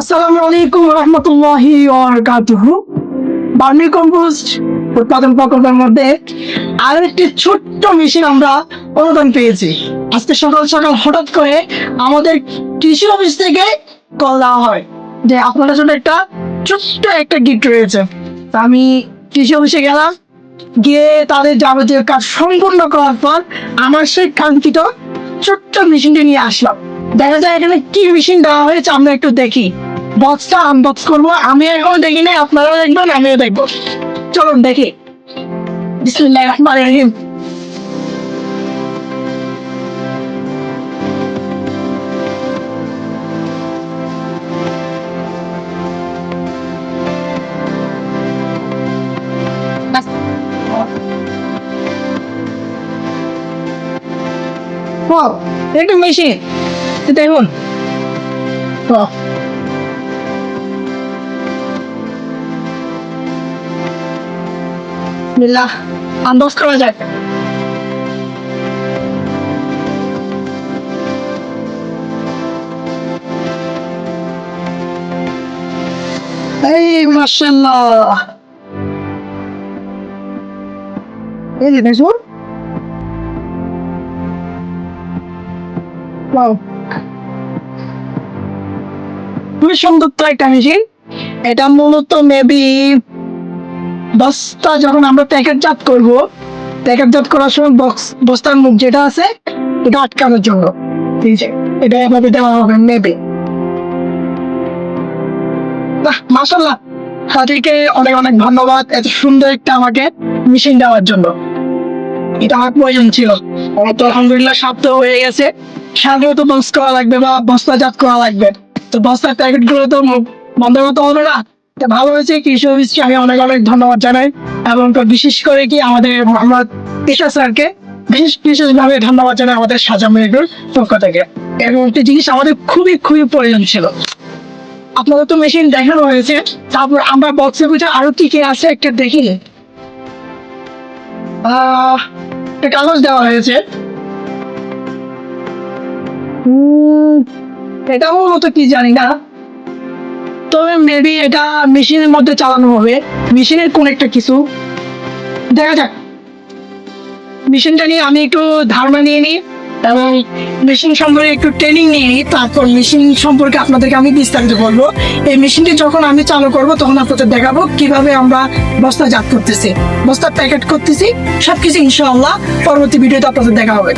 আসসালামু আলাইকুম রহমতুল্লাহি ওয়াবারাকাতুহু বার্মি কম্পোস্ট উৎপাদন প্রকল্পের মধ্যে আরও একটি ছোট্ট মেশিন আমরা অনুদান পেয়েছি। আজকে সকাল সকাল হঠাৎ করে আমাদের কৃষি অফিস থেকে কল দেওয়া হয় যে আপনাদের জন্য একটা ছোট্ট একটা গিফট রয়েছে। তা আমি কৃষি অফিসে গেলাম, গিয়ে তাদের যাবতীয় কাজ সম্পূর্ণ করার পর আমার সেই কাঙ্ক্ষিত ছোট্ট মেশিনটি নিয়ে আসলাম। দেখা যায় এখানে কি মেশিন দেওয়া হয়েছে আমরা একটু দেখি। বক্সটা আনবক্স করব। আমি এখন দেখি না আপনারাও দেখবেন আমিও দেখব। চলুন দেখি। বিসমিল্লাহির রহমানির রহিম। Wow, একটা মেশিন দেখুন। বিসমিল্লাহ আনবক্স করা যাক এই, মাশাআল্লাহ। এই যে সুন্দর তো একটা মেশিন। এটা মূলত মেবি বস্তা যখন আমরা প্যাকেটজাত করব প্যাকেটজাত করার সময় বক্স বস্তার মুখ যেটা আছে, এটা আটকানোর জন্য। ঠিক আছে এটা এভাবে দেওয়া হবে মাশাল্লাহ তাদেরকে অনেক অনেক ধন্যবাদ এত সুন্দর একটা আমাকে মেশিন দেওয়ার জন্য। এটা আমার প্রয়োজন ছিল। তো আলহামদুলিল্লাহ শব্দ হয়ে গেছে। সামনেও তো বক্স করা লাগবে বা বস্তাজাত করা লাগবে। তো বস্তার প্যাকেটগুলো তো বন্ধ করতে হবে না। ভালো হয়েছে কৃষি অফিসকে আমি অনেক অনেক ধন্যবাদ জানাই এবং বিশেষ করে কি আমাদের মোহাম্মদ পেশা স্যারকে বিশেষ বিশেষভাবে ধন্যবাদ জানাই আমাদের সাজা মেয়েগুলোর পক্ষ থেকে। এবং একটি জিনিস আমাদের খুবই খুবই প্রয়োজন ছিল। আপনাদের তো মেশিন দেখানো হয়েছে তারপর আমরা বক্সে বুঝে আরও কি কি আছে একটা দেখি। কাগজ দেওয়া হয়েছে। উম, এটা মূলত কি জানি না। তবে মেবি এটা মেশিনের মধ্যে চালানো হবে। মেশিনের কোন একটা কিছু। দেখা যাক। মেশিনটা নিয়ে আমি একটু ধারণা নিয়ে নিই এবং মেশিন সম্পর্কে একটু ট্রেনিং নিয়ে নিই। তারপর মেশিন সম্পর্কে আপনাদেরকে আমি বিস্তারিত বলব। এই মেশিনটি যখন আমি চালু করব, তখন আপনাদের দেখাবো কীভাবে আমরা বস্তা জাত করতেছি, বস্তা প্যাকেট করতেছি, সবকিছু ইনশাআল্লাহ পরবর্তী ভিডিওতে আপনাদের দেখা হবে।